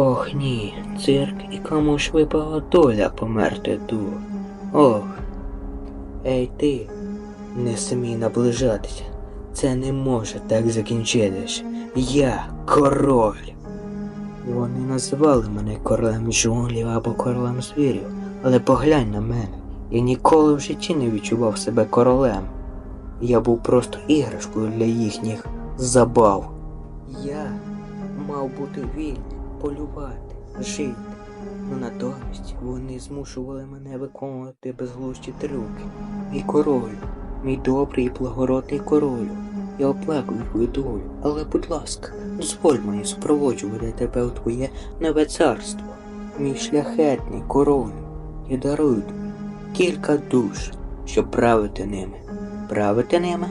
Ох ні, цирк і комусь випала доля померти тут. Ох. Ей ти, не смій наближатися. Це не може так закінчитись. Я король. Вони називали мене королем джунглів або королем звірів, але поглянь на мене. Я ніколи в житті не відчував себе королем. Я був просто іграшкою для їхніх забав. Я мав бути вільним, полювати, жити. Ну натомість вони змушували мене виконувати безглузді трюки. Мій король, мій добрий і благородний королю. Я оплакую твою долю, але, будь ласка, дозволь мені супроводжувати тебе у твоє нове царство. Мій шляхетний король, я дарую тобі кілька душ, щоб правити ними. Правити ними